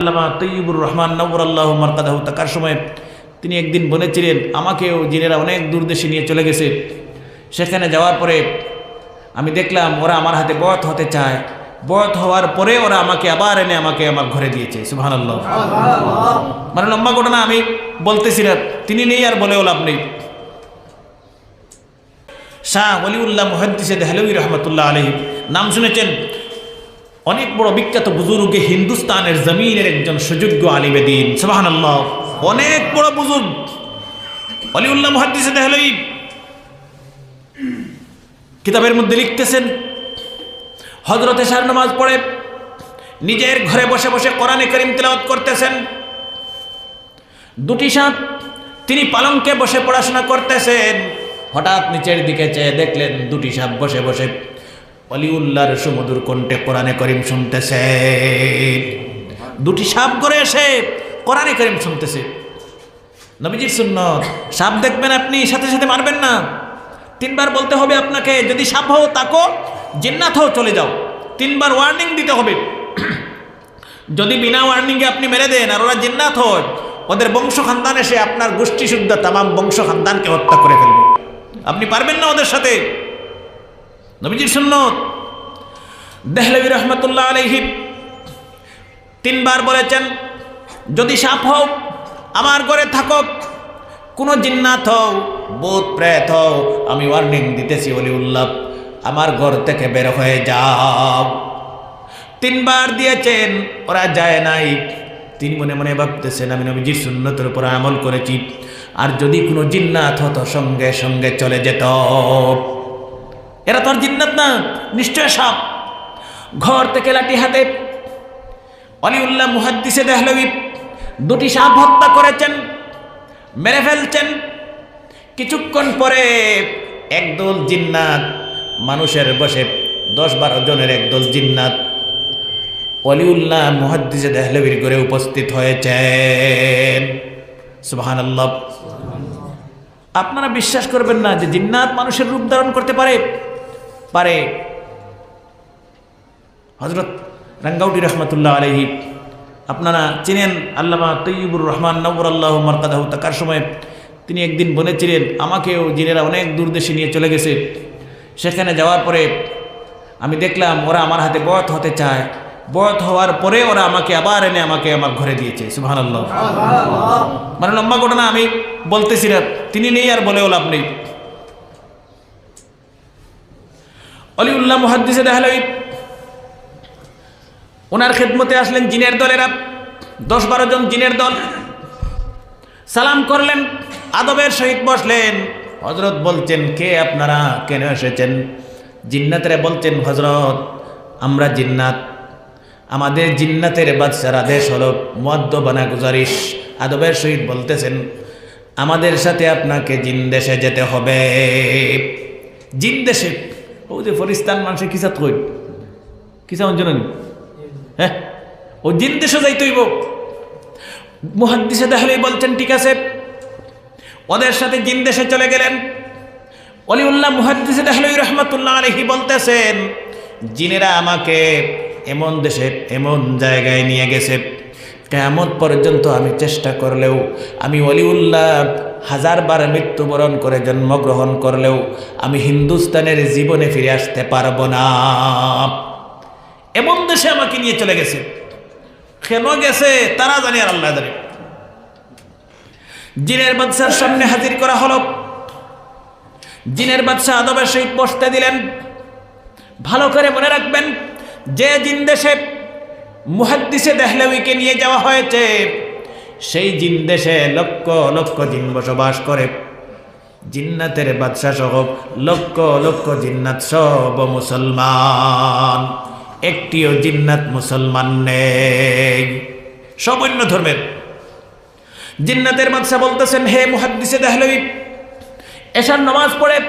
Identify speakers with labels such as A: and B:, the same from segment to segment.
A: আল্লামা তৈবুর রহমান নবর আল্লাহ মারকাদাহু তাকার সময়? তিনি একদিন বলেছিলেন আমাকেও জিনেরা অনেক দূর দেশে নিয়ে চলে গেছে। সেখানে যাওয়ার পরে আমি দেখলাম ওরা আমার হাতে বধ হতে চায়। বধ হওয়ার পরে ওরা আমাকে আবার এনে আমাকে আমার ঘরে দিয়েছে। সুহান আল্লাহ মানে লম্বা ঘটনা আমি বলতেছি না। তিনি নেই আর বলেও লাভ নেই। শাহ ওলিউল্লাহ মুহাদ্দিসে দেহলবী রহমতুল্লাহ আলহী নাম শুনেছেন? অনেক বড় বিখ্যাত বুজুর্গে হিন্দুস্তানের জমিনের একজন সুযোগ্য আলিমে দিন। সুবাহান আল্লাহ অনেক বড় বুজুর্গ। অলিউল্লাহ দেহলই কিতাবের মধ্যে লিখতেছেন হজরতে সার নামাজ পড়ে, নিজের ঘরে বসে বসে কোরআনে করিম তেলাওয়াত করতেছেন। দুটি সাঁত তিনি পালঙ্কে বসে পড়াশোনা করতেছেন। হঠাৎ নিচের দিকে চেয়ে দেখলেন দুটি সাপ বসে বসে অলিউল্লাহর সুমধুর কণ্ঠে কোরআনে করিম শুনতেছে। দুটি সাপ করে এসে কোরআনে করিম শুনতেছে। নবীজির সুন্নত, সাপ দেখবেন আপনি, সাথে সাথে মারবেন না। তিনবার বলতে হবে আপনাকে, যদি সাপ হও তাকো, জিন্নাত হও, চলে যাও। তিনবার ওয়ার্নিং দিতে হবে। যদি বিনা ওয়ার্নিংয়ে আপনি মেরে দেন আর ওরা জিন্নাত হয়, ওদের বংশ খানদান এসে আপনার গোষ্ঠী শুদ্ধ তামাম বংশ খানদানকে হত্যা করে ফেলবে। আপনি পারবেন না ওদের সাথে। নবীজির সুন্নত দেহলবী রহমতুল্লাহ আলহি তিনবার বলেছেন, যদি সাপ হও, আমার ঘরে থাকো কোনো জিন্নাত হও বোধ প্রেত হও, আমি ওয়ার্নিং দিতেছি বলি উল্লাভ আমার ঘর থেকে বের হয়ে যাও। তিনবার দিয়েছেন, ওরা যায় নাই। তিনি মনে মনে ভাবতেছেন, আমি নবীজির সুন্নতের উপর আমল করেছি, আর যদি কোনো জিন্নাত হতো, সঙ্গে সঙ্গে চলে যেত। এরা তো আর জিন্নাত না, নিশ্চয় সাপ। ঘর থেকে লাঠি হাতে অলিউল্লাহ মুহাদ্দিসে দেহলবি দুটি সাপ হত্যা করেছেন, মেরে ফেলছেন। কিছুক্ষণ পরে একদল জিন্নাত মানুষের বসে, দশ বারো জনের একদল জিন্নাত অলিউল্লাহ মুহাদ্দিসে দেহলবির ঘরে উপস্থিত হয়েছেন। সুবাহান আল্লাহ আপনারা বিশ্বাস করবেন না যে জিন্নাত মানুষের রূপ ধারণ করতে পারে পারে হজরত রাঙ্গাউটি রহমতুল্লাহ আলহি আপনারা চিনেন আল্লামা তৈবুর রহমান নবর আল্লাহ মারকাদাহু তাকার সময়? তিনি একদিন বলেছিলেন আমাকেও জিনেরা অনেক দূর দেশে নিয়ে চলে গেছে। সেখানে যাওয়ার পরে আমি দেখলাম ওরা আমার হাতে বধ হতে চায়। বধ হওয়ার পরে ওরা আমাকে আবার এনে আমাকে আমার ঘরে দিয়েছে। সুহান আল্লাহ মানে লম্বা ঘটনা আমি বলতেছি না। তিনি নেই আর বলেও লাভ নেই। অলিউল্লাহ মুহাদ্দিসে দেখালই ওনার খেদমতে আসলেন জিনের দলেরা দশ বারো জন জিনের দল। সালাম করলেন, আদবের সহিত বসলেন। হজরত বলছেন, কে আপনারা? কেন এসেছেন? জিন্নাতেরা বলছেন হজরত আমরা জিন্নাত। আমাদের জিন্নাতের বাদশার আদেশ হল মদ্যবানা গুজারিশ। আদবের সহিত বলতেছেন, আমাদের সাথে আপনাকে জিন দেশে যেতে হবে। জিন দেশে? ও যে ফরিস্তান মানুষের কিসাত কই? কিসা অঞ্জনী হ্যাঁ? ও জিন দেশে যাইতেইব মুহাদ্দিসে তাহলে বলছেন, ঠিক আছে। ওদের সাথে জিন দেশে চলে গেলেন। অলিউল্লাহ মুহাদ্দিসে তাহলে রহমতুল্লাহ আলহি বলতেছেন, জিনেরা আমাকে এমন দেশে, এমন জায়গায় নিয়ে গেছে। কেমন পর্যন্ত আমি চেষ্টা করলেও, আমি অলিউল্লাহ হাজারবার মৃত্যুবরণ করে জন্মগ্রহণ করলেও, আমি হিন্দুস্তানের জীবনে ফিরে আসতে পারব না। এমন দেশে আমাকে নিয়ে চলে গেছে। কেন গেছে তারা জানি আর আল্লাহ জানে। জিনের বাদশার সামনে হাজির করা হলো। জিনের বাদশাহ আদবের সহিত বসতে দিলেন। ভালো করে মনে রাখবেন, যে জিন দেশে মুহাদ্দিসে দেহলবিকে নিয়ে যাওয়া হয়েছে, সেই জিন দেশে লক্ষ লক্ষ জিন বসবাস করে। জিন্নাতের বাদশাহ সহ লক্ষ লক্ষ জিন্নাত সব মুসলমান। একটিও জিন্নাত মুসলমান নেই। সব অন্য ধর্মের। জিন্নাতের বাদশাহ বলতেছেন, হে মুহাদ্দিসে দেহলবি এসার নামাজ পড়ে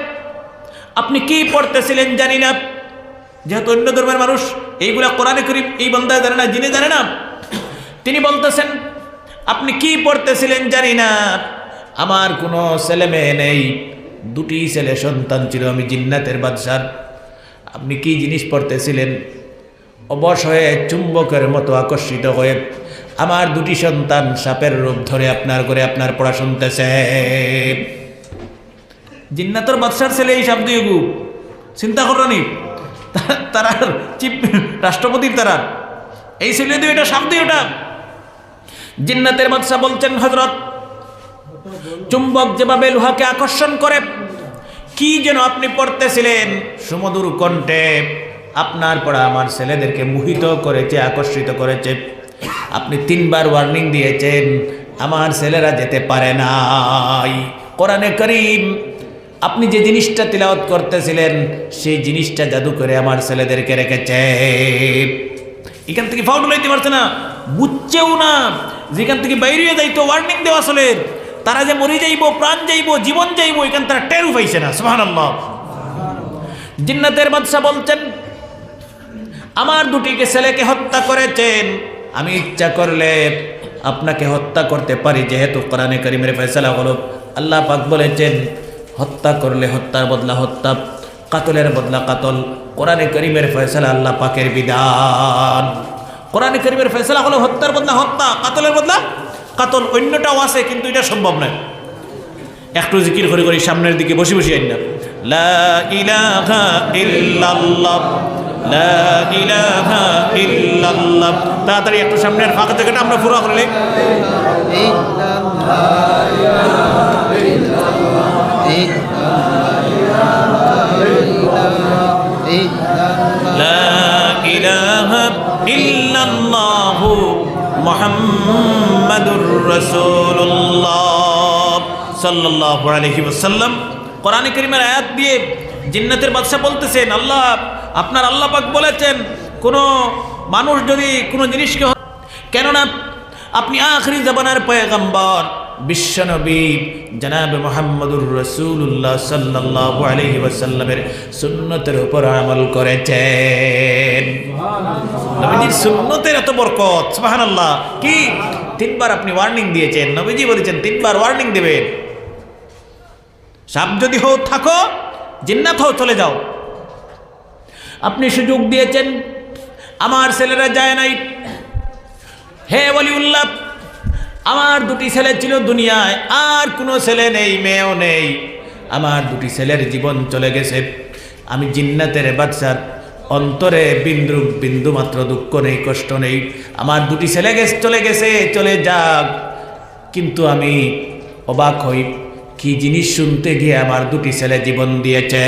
A: আপনি কি পড়তেছিলেন জানি না। যেহেতু অন্য ধর্মের মানুষ, এইগুলা কোরআনে করিম, এই বন্ধায় জানে না, জিনে জানে না। তিনি বলতেছেন, আপনি কি পড়তেছিলেন জানি না। আমার কোনো ছেলে মেয়ে নেই। দুটি ছেলে সন্তান ছিল, আমি জিন্নাতের বাদশার আপনি কি জিনিস পড়তেছিলেন? অবশ হয়ে চুম্বকের মতো আকর্ষিত হয়ে আমার দুটি সন্তান সাপের রূপ ধরে আপনার করে আপনার পড়া শুনতেছে। জিন্নাতর বাদশার ছেলে এই শব্দ চিন্তা করনি তারা চিফ রাষ্ট্রপতির তারা। এই ছেলে দিয়ে এটা শব্দ ওটা জিন্নাতের বাদশা বলছেন হজরত চুম্বক যেভাবে লোহাকে আকর্ষণ করে, কি যেন আপনি পড়তেছিলেন সুমধুর কণ্ঠে। আপনার পড়া আমার ছেলেদেরকে মোহিত করেছে, আকর্ষিত করেছে। আপনি তিনবার ওয়ার্নিং দিয়েছেন, আমার ছেলেরা যেতে পারে নাই। কোরআনে করিম, আপনি যে জিনিসটা তিলাওয়াত করতেছিলেন, সেই জিনিসটা জাদু করে আমার ছেলেদেরকে রেখেছে। এখান থেকে ফাউল লইতে পারছে না, বুঝছেও না। যেখান থেকে বাইরে যাইতো ওয়ার্নিং দেওয়া আসলে। তারা যে মরে যাইব, প্রাণ যাইব, জীবন যাইব, এখান তারা টেরু পাইছে না, সুবহানাল্লাহ। জিন্নাতের বাদশা বলছেন আমার দুটিকে ছেলেকে হত্যা করেছেন। আমি ইচ্ছা করলে আপনাকে হত্যা করতে পারি, যেহেতু কোরআনে করিমের ফয়সালা হলো। আল্লাহ পাক বলেছেন, হত্যা করলে হত্যার বদলা হত্যা, কাতলের বদলা কাতল। কোরআনে করিমের ফয়সালা আল্লাহ পাকের বিধান। কোরআনে করিমের ফয়সালা হলো হত্যার বদলা হত্যা, কাতলের বদলা কাতল। অন্যটাও আছে, কিন্তু এটা সম্ভব নয়। একটু জিকির করে করি, সামনের দিকে বসে বসে আইন না। লা ইলাহা ইল্লাল্লাহ। তাড়াতাড়ি একটু সামনের ফাঁকা জায়গাটা আমরা পুরো করলে কোরআনে কারীমের আয়াত দিয়ে জিন্নাতের বাদশা বলতেছেন, আল্লাহ আপনার আল্লাহ পাক বলেছেন কোনো মানুষ যদি কোনো জিনিসকে হ- কেননা আপনি আখরি জামানার পয়গম্বর বিশ্বনবী জনাব মোহাম্মদুর রসুল্লাহ সাল্লাহ আলহি ওয়াসাল্লামের সুন্নতের উপর আমল করেছেন। নবীজির সুন্নতের এত বরকত সুবহানাল্লাহ। কি? তিনবার আপনি ওয়ার্নিং দিয়েছেন। নবীজি বলেছেন তিনবার ওয়ার্নিং দেবেন। সাপ যদি হও থাকো জিন্নাত হও চলে যাও। আপনি সুযোগ দিয়েছেন। আমার ছেলেরা যায় নাই। হে বলিউল্লাহ আমার দুটি ছেলে ছিল দুনিয়ায়, আর কোনো ছেলে নেই, মেয়েও নেই। আমার দুটি ছেলের জীবন চলে গেছে। আমি জিন্নাতের বাচ্চার অন্তরে বিন্দু বিন্দু মাত্র দুঃখ নেই, কষ্ট নেই। আমার দুটি ছেলে গেছে, চলে গেছে, চলে যাক। কিন্তু আমি অবাক হই, কি জিনিস শুনতে গিয়ে আমার দুটি ছেলে জীবন দিয়েছে?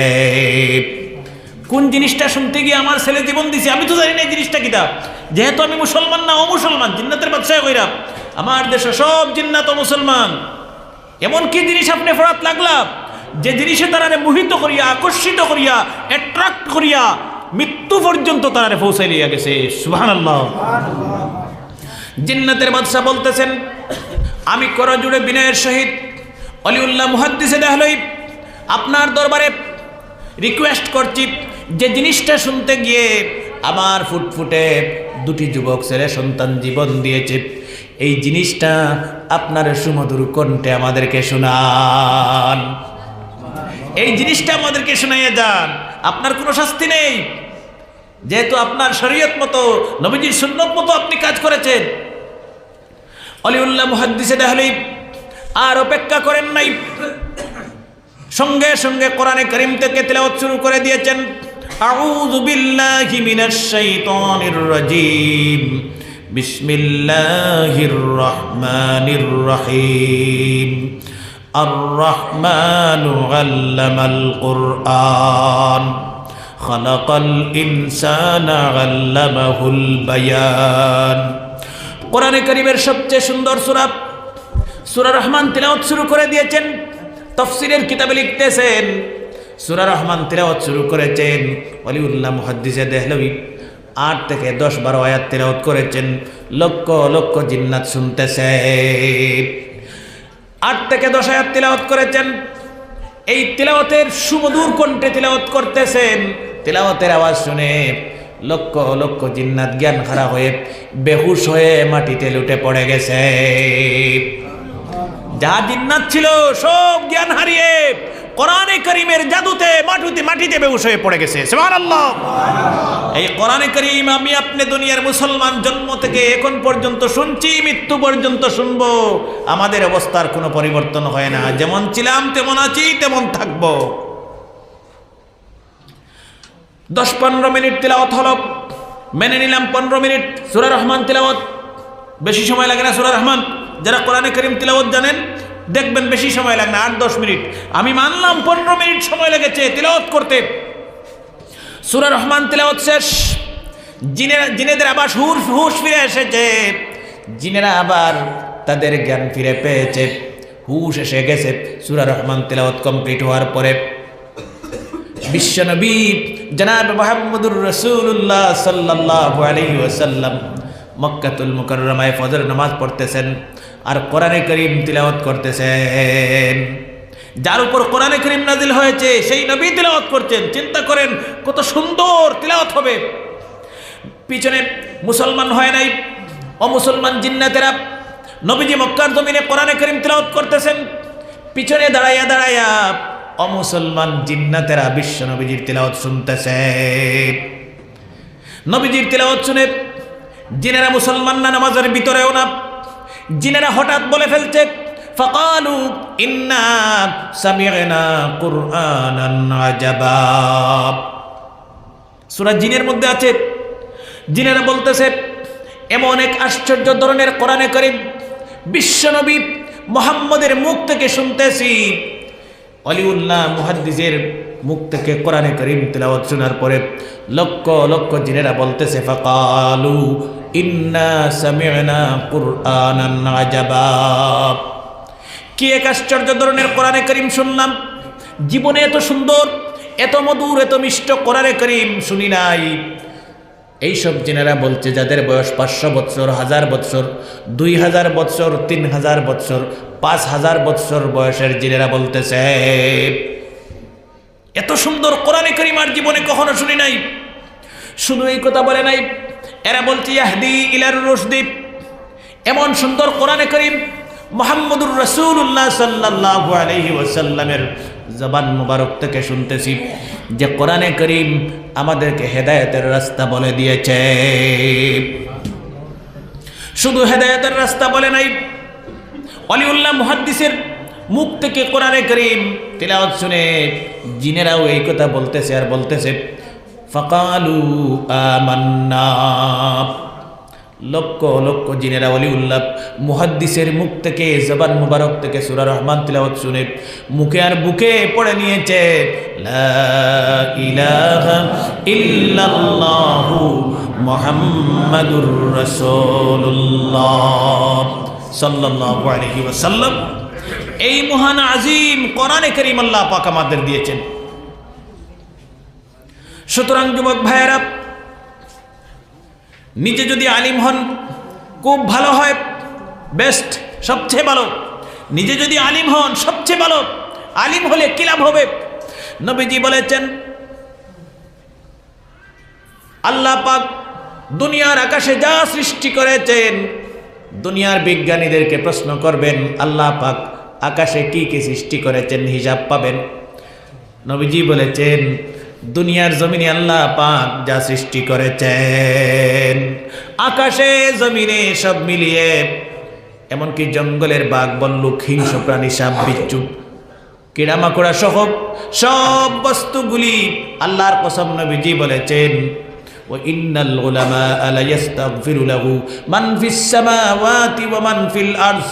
A: কোন জিনিসটা শুনতে গিয়ে আমার ছেলে জীবন দিছে? আমি তো জানি না এই জিনিসটা কিতা যেহেতু আমি মুসলমান না ও মুসলমান জিন্নাতের বাদশাহ কইরা আমার দেশে সব জিন্নাত মুসলমান এমন কি জিনিস আপনি ফরাত লাগলা? যে জিনিসে তারারে মোহিত করিয়া, আকর্ষিত করিয়া অ্যাট্রাক্ট করিয়া, মৃত্যু পর্যন্ত তারারে পৌঁছাই লিয়া গেছে। সুবহানাল্লাহ। জিন্নাতের বাদশাহ বলতেছেন, আমি করা জুড়ে বিনয়ের সহিত অলিউল্লাহ মুহাদ্দিসে দেহলই আপনার দরবারে রিকোয়েস্ট করছি যে জিনিসটা শুনতে গিয়ে আমার ফুটফুটে দুটি যুবক ছেলে সন্তান জীবন দিয়েছে, এই জিনিসটা আপনার সুমধুর কণ্ঠে আমাদেরকে শোনান। এই জিনিসটা আমাদেরকে শোনাইয়া যান, আপনার কোনো শাস্তি নেই। যেহেতু আপনার শরীয়ত মতো, নবীজির সুন্নত মতো আপনি কাজ করেছেন। অলিউল্লাহ মুহাদ্দিসে দেহলি আর অপেক্ষা করেন নাই। সঙ্গে সঙ্গে কোরআনে করিম থেকে তেলাওয়াত শুরু করে দিয়েছেন। আউযু বিল্লাহি মিনাশ শাইতানির রাজীম বিসমিল্লাহির রহমানির রহিম الرحمن علم القرآن خلق الإنسان علمه البيان কোরআনে করিমের সবচেয়ে সুন্দর সুরা সুরা রহমান তিলাওয়াত শুরু করে দিয়েছেন তফসিরের কিতাবে লিখতেছেন সুরা রহমান তিলাওয়াত শুরু করেছেন। অলিউল্লাহ মুহাদ্দিসে দেহলবি। আট থেকে দশ বারো আয়াত তিলাওয়াত করেছেন। লক্ষ লক্ষ জিন্নাত শুনতেছে আট থেকে দশ আয়াত তিলাওয়াত করেছেন। এই তিলাওয়াতের সুমধুর কণ্ঠে তিলাওয়াত করতেছেন। তিলাওয়াতের আওয়াজ শুনে লক্ষ লক্ষ জিন্নাত জ্ঞান খারাপ হয়ে বেহুশ হয়ে মাটিতে লুটে পড়ে গেছে। যা জিন্নাত ছিল সব জ্ঞান হারিয়ে কোরআনে করিমের জাদুতে মাটিতে মাটিতে বেউস হয়ে পড়ে গেছে। এই কোরআনে করিম আমি আপনি দুনিয়ার মুসলমান জন্ম থেকে এখন পর্যন্ত শুনছি, মৃত্যু পর্যন্ত শুনব। আমাদের অবস্থার কোনো পরিবর্তন হয় না। যেমন ছিলাম, তেমন আছি, তেমন থাকব। দশ পনেরো মিনিট তেলাওয়াত হলো। মেনে নিলাম পনেরো মিনিট সুরা রহমান তেলাওয়াত। বেশি সময় লাগে না সুরা রহমান। যারা কোরআনে করিম তেলাওয়াত জানেন দেখবেন বেশি সময় লাগে না, আট, দশ মিনিট। আমি মানলাম পনেরো মিনিট সময় লেগেছে, তেলাওয়াত করতে। সুরা রহমান তেলাওয়াত শেষ। জিনেরা জিনেদের আবার হুশ হুশ ফিরে এসেছে। জিনেরা আবার তাদের জ্ঞান ফিরে পেয়েছে। হুশ এসে গেছে সুরা রহমান তেলাওয়াত কমপ্লিট হওয়ার পরে। বিশ্বনবী জনাব মোহাম্মদুর রসুল্লাহ সাল্লাহ আলহি ওসাল্লাম মক্কাতুল মুকরমায় ফজর নামাজ পড়তেছেন। আর কোরআনে করিম তিলাওয়াত করতেছেন। যার উপর কোরআনে করিম নাজিল হয়েছে, সেই নবী তিলাওয়াত করছেন। চিন্তা করেন, কত সুন্দর তিলাওয়াত হবে। পিছনে মুসলমান হয় নাই, অমুসলমান জিন্নাতেরা নবীজি মক্কার জমিনে কোরআনে করিম তিলাওয়াত করতেছেন। পিছনে দাঁড়াইয়া দাঁড়াইয়া অমুসলমান জিন্নাতেরা বিশ্ব নবীজির তিলাওয়াত শুনতেছে। নবীজির তিলাওয়াত শুনে জিনেরা মুসলমান না, নামাজের ভিতরেও না জিনেরা হঠাৎ বলে ফেলছে জিনের মধ্যে আছে, জিনেরা বলতেছে, এমন এক আশ্চর্য ধরনের কোরআনে করিম বিশ্বনবী মোহাম্মদের মুখ থেকে শুনতেছি। অলিউল্লাহ মুহাদ্দিসের মুখ থেকে কোরআনে করিম তেলাওয়াত শোনার পরে লক্ষ লক্ষ জিনেরা বলতেছে, ফাকালু কি এক আশ্চর্য ধরনের কোরআনে করিম শুনলাম। জীবনে এত সুন্দর, এত মধুর, এত মিষ্ট কোরআনে করিম শুনি নাই। এইসব জেনারা বলছে, যাদের বয়স পাঁচশো বৎসর, হাজার বৎসর, দুই হাজার বৎসর, তিন হাজার বৎসর, পাঁচ হাজার বৎসর বয়সের জেনেরা বলতেছে। এত সুন্দর কোরআনে করিমার জীবনে কখনো শুনি নাই। শুধু এই কথা বলে নাই এরা বলছে, ইয়াহদি ইলার রশদীপ এমন সুন্দর কোরআনে করিম মোহাম্মদুর রসুল্লাহ সাল্লাহ আলহি ওসাল্লামের জবান মুবারক থেকে শুনতেছি যে কোরআনে করিম আমাদেরকে হেদায়েতের রাস্তা বলে দিয়েছে। শুধু হেদায়েতের রাস্তা বলে নাই, অলিউল্লাহ মুহাদ্দিসের মুখ থেকে কোরআনে করিম তিলাওয়াত শুনে জিনেরাও এই কথা বলতেছে আর বলতেছে ফকালু আমান্না। লক্ষ লক্ষ জিনেরা অলিউল্লাহ মুহাদ্দিসের মুখ থেকে, জবান মুবারক থেকে সুরা রহমান তিলাওয়াত শুনে মুখে আর বুকে পড়ে নিয়েছে মুহাম্মাদুর রাসূলুল্লাহ সাল্লাল্লাহু আলাইহি ওয়াসাল্লাম। এই মহান আজিম কোরআনে করিম আল্লাহ পাক আমাদের দিয়েছেন। সুতরাং যুবক ভাইয়েরা নিজে যদি আলিম হন, খুব ভালো হয় বেস্ট সবচেয়ে ভালো। নিজে যদি আলিম হন, সবচেয়ে ভালো। আলিম হলে কি লাভ হবে? নবীজি বলেছেন, আল্লাহ পাক দুনিয়ার আকাশে যা সৃষ্টি করেছেন, দুনিয়ার বিজ্ঞানীদেরকে প্রশ্ন করবেন, আল্লাহ পাক আকাশে কি কি সৃষ্টি করেছেন, হিসাব পাবেন? নবীজি বলেছেন দুনিয়ার জমিনে আল্লাহ পাক যা সৃষ্টি করেছেন, আকাশে, জমিনে সব মিলিয়ে, এমনকি জঙ্গলের বাঘ, বল্লুক হিংস প্রাণী, সাপ, বিচ্ছু, কিড়ামাকুড়া সহ সব বস্তুগুলি আল্লাহর কসম নবীজি বলেছেন আলা ইয়াস্তাগফিরু লাহু মান ফিস সামাওয়াতি ওয়া মান ফিল আরজ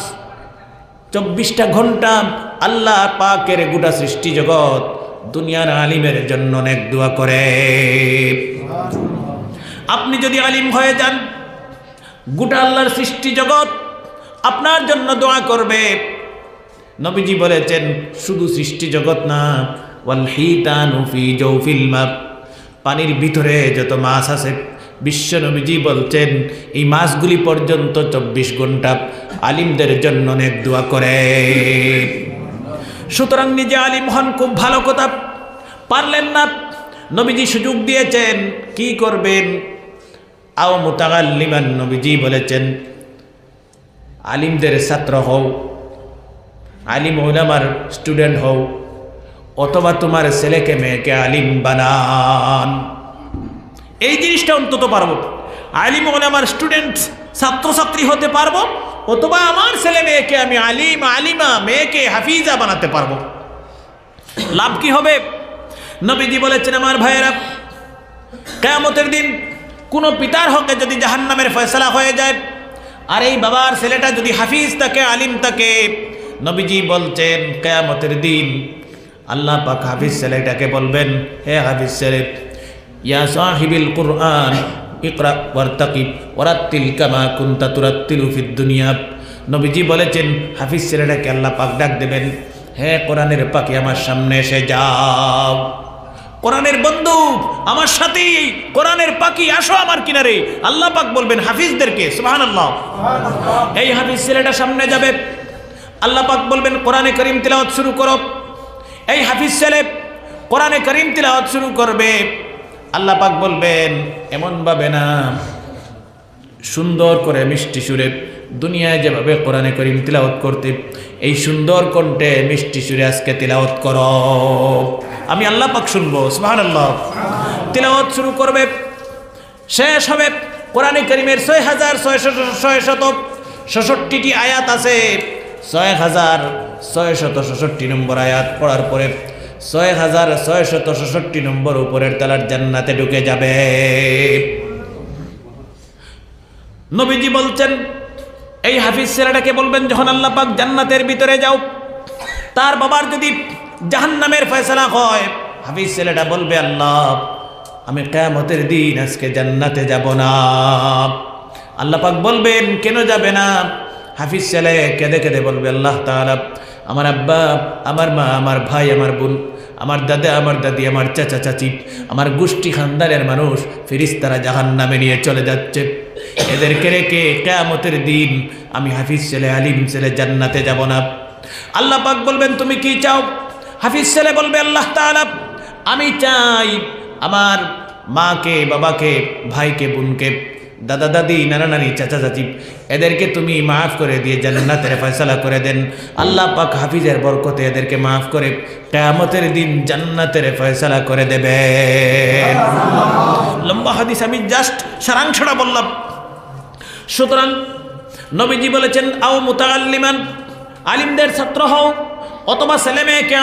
A: চব্বিশটা ঘণ্টা আল্লাহ পাকের গোটা সৃষ্টি জগৎ দুনিয়ার আলিমের জন্য অনেক দোয়া করে। আপনি যদি আলিম হয়ে যান, গোটা আল্লাহর সৃষ্টি জগৎ আপনার জন্য দোয়া করবে। নবীজি বলেছেন, শুধু সৃষ্টি জগৎ না পানির ভিতরে যত মাছ আছে, বিশ্ব নবীজি বলছেন, এই মাছগুলি পর্যন্ত চব্বিশ ঘণ্টা আলিমদের জন্য অনেক দোয়া করে। সুতরাং নিজে আলিম হন, খুব ভালো কথা। পারলেন না। নবীজি সুযোগ দিয়েছেন। কি করবেন? আও মোতাগাল্লিমান, নবীজি বলেছেন, আলিমদের ছাত্র হও, আলিম ওলামার স্টুডেন্ট হও, অথবা তোমার ছেলেকে, মেয়েকে আলিম বানান। এই জিনিসটা অন্তত পারব। আলিম হলে আমার স্টুডেন্ট, ছাত্রছাত্রী হতে পারব। অথবা আমার ছেলে মেয়েকে আমি আলিম, আলিমা, মেয়েকে হাফিজা বানাতে পারব। লাভ কি হবে? নবীজি বলেছেন, আমার ভাইয়েরা, কেয়ামতের দিন কোনো পিতার হকে যদি জাহান্নামের ফয়সলা হয়ে যায়, আর এই বাবার ছেলেটা যদি হাফিজ থাকে, আলিম থাকে, নবীজি বলছেন, কেয়ামতের দিন আল্লাহ পাক হাফিজ ছেলেটাকে বলবেন, হে হাফিজ ছেলে, ইয়া সাহিবিল কুরআন ইকরা ওয়ারতাকিব ওরাত্তিল কামা কুনতা তুরাত্তিলু ফিদ দুনিয়া। নবীজি বলেছেন হাফিজ ছেলেটাকে আল্লাহ পাক ডাক দেবেন হ্যাঁ কোরআনের পাখি আমার সামনে এসে যাও। কোরআনের বন্ধু আমার সাথেই এই কোরআনের পাখি আসো আমার কিনারে। আল্লাহ পাক বলবেন হাফিজদেরকে সুবহানাল্লাহ। এই হাফিজ ছেলেটা সামনে যাবে। আল্লাহ পাক বলবেন কোরআনে করিম তিলাওয়াত শুরু করো। এই হাফিজ ছেলে কোরআনে করিম তিলাওয়াত শুরু করবে। আল্লাহ পাক বলবেন এমনভাবে না, সুন্দর করে মিষ্টি সুরে দুনিয়ায় যেভাবে কোরআনে করিম তিলাওয়াত করতে, এই সুন্দর কণ্ঠে মিষ্টি সুরে আজকে তিলাওয়াত কর। আমি আল্লাহ পাক শুনব সুহান আল্লাহ তিলাওয়াত শুরু করবে, শেষ হবে কোরআনে করিমের ছয় হাজার ছয় ছয় শত ষষট্টিটি আয়াত আছে। ছয় হাজার ছয় শত ষষট্টি নম্বর আয়াত পড়ার পরে ছয় হাজার ছয় শত ষষট্টি নম্বর উপরের তালার জান্নাতে ঢুকে যাবে। নবীজি বলছেন, এই হাফিজ ছেলেটাকে বলবেন, যখন আল্লাহ পাক জান্নাতের ভিতরে যাও, তার বাবার যদি জাহান্নামের ফয়সলা হয়, হাফিজ ছেলেটা বলবে, আল্লাহ, আমি কেয়ামতের দিন আজকে জান্নাতে যাব না। আল্লাহ পাক বলবেন, কেন যাবে না? হাফিজ ছেলে কেঁদে কেঁদে বলবে, আল্লাহ তাআলা, আমার আব্বা, আমার মা, আমার ভাই, আমার বোন আমার দাদা, আমার দাদি, আমার চাচা, চাচি, আমার গোষ্ঠী খানদারের মানুষ ফিরিস্তারা জাহান নামে নিয়ে চলে যাচ্ছে। এদেরকে রেখে কেয়ামতের দিন আমি হাফিজ ছেলে, আলিম ছেলে জান্নাতে যাব না। আল্লাহ পাক বলবেন, তুমি কি চাও? হাফিজ ছেলে বলবে, আল্লাহ তাআলা, আমি চাই আমার মাকে, বাবাকে, ভাইকে, বোনকে দাদা, দাদি, নানা, নানি, চাচা, চাচি, এদেরকে তুমি মাফ করে দিয়ে জান্নাতের ফয়সালা করে দেন। আল্লাহ পাক হাফিজের বরকতে এদেরকে মাফ করে কেয়ামতের দিন জান্নাতের ফয়সালা করে দেবে লম্বা হাদিস আমি জাস্ট সারাংশটা বললাম। সুতরাং নবীজি বলেছেন, আও মুতাআল্লিমান, আলিমদের ছাত্র হও, অথবা ছেলে মেয়েকে